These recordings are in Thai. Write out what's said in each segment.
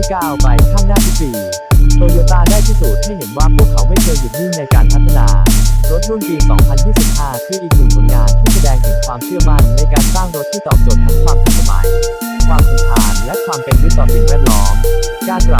ที่ก้าวไปข้างหน้าทุกปีโตโยต้าได้พิสูจน์ให้เห็นว่าพวกเขาไม่เคยหยุดนิ่งในการพัฒนารถรุ่นปี 2025 คืออีกหนึ่งผลงานที่แสดงถึงความเชื่อมั่นในการสร้างรถที่ตอบโจทย์ทั้งความทันสมัย ความทนทาน และความเป็นมิตรต่อสิ่งแวดล้อม การปรับ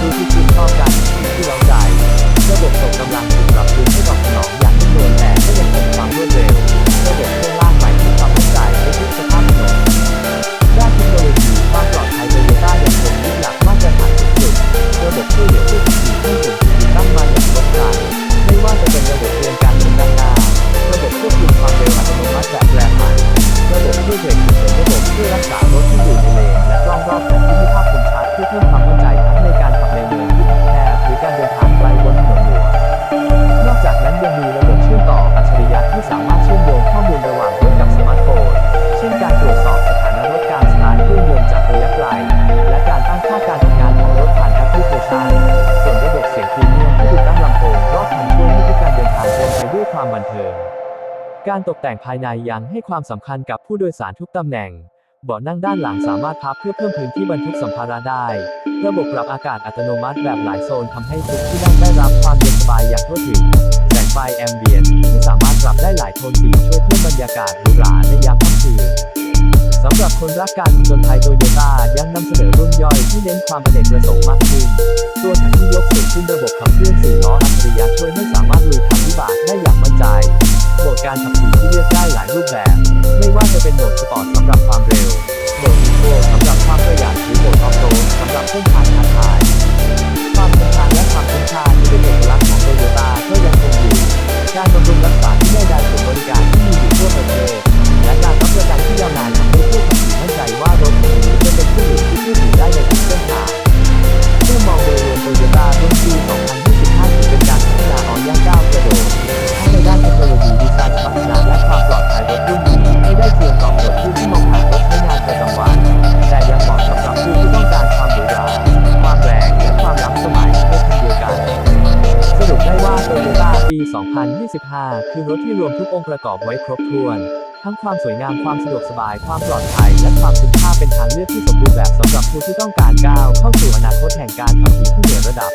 ดูที่ชื่นชอบการขับขี่ที่เร้าใจ ระบบส่งกำลังถูกปรับปรุงให้ตอบสนองอย่างนุ่มนวแต่ก็ยังคงความรวดเร็ว ระบบเครื่องล่างใหม่ที่ความใจในทุกสภาพถนนด้านเทคโนโลยีความปลอดภัยโตโยต้ายังคงยึดหลักมาตรฐานสูงสุด ระบบช่วยเหลือผู้ขับขี่ที่ถูกติดตั้งมาอย่างครบครันไม่ว่าจะเป็นระบบเตือนการชนด้านหน้า ระบบควบคุมความเร็วอัตโนมัติแบบแรงอัดระบบช่วยเบรกฉุกเฉินระบบช่วยรักษารถที่อยู่ในเลนและกล้องรอบคันที่มีภาพคมชัดเพื่อเพิ่มความ ค่าการทำงานของรถผ่านแอปพลิเคชันส่วนระบบเสียงพรีเมียมที่ติดตั้งลำโพงรอบคันช่วยให้ทุกการเดินทางเป็นไปด้วยความบันเทิง การตกแต่งภายในยังให้ความสำคัญกับผู้โดยสารทุกตำแหน่งเบาะนั่งด้านหลังสามารถพับเพื่อเพิ่มพื้นที่บรรทุกสัมภาระได้ ระบบปรับอากาศอัตโนมัติแบบหลายโซนทำให้ทุกที่นั่งได้รับความเย็นสบายอย่างทั่วถึง แสงไฟแอมเบียนที่สามารถปรับได้หลายโทนสีช่วยเพิ่มบรรยากาศหรูหราในยามค่ำคืนสำหรับคนรักการผจญภัยโตโยต้ายังนำเสนอ ย่อยที่เน้นความเป็นเอกประสงค์มากขึ้น ตัวถังที่ยกสูงขึ้นระบบขับเคลื่อนสี่ล้ออัจฉริยะช่วยให้สามารถลุยทางวิบากได้อย่างมั่นใจ โหมดการขับขี่ที่เลือกได้หลายรูปแบบ ไม่ว่าจะเป็นโหมดสปอร์ตสำหรับความเร็ว โหมดอีโคสำหรับความประหยัดหรือโหมดออฟโรดสำหรับเส้นทาง 2025 คือรถที่รวมทุกองค์ประกอบไว้ครบถ้วน ทั้งความสวยงามความสะดวกสบาย ความปลอดภัย และความคุ้มค่าเป็นทางเลือกที่สมบูรณ์แบบสำหรับผู้ที่ต้องการก้าวเข้าสู่อนาคตแห่งการขับขี่ที่เหนือระดับ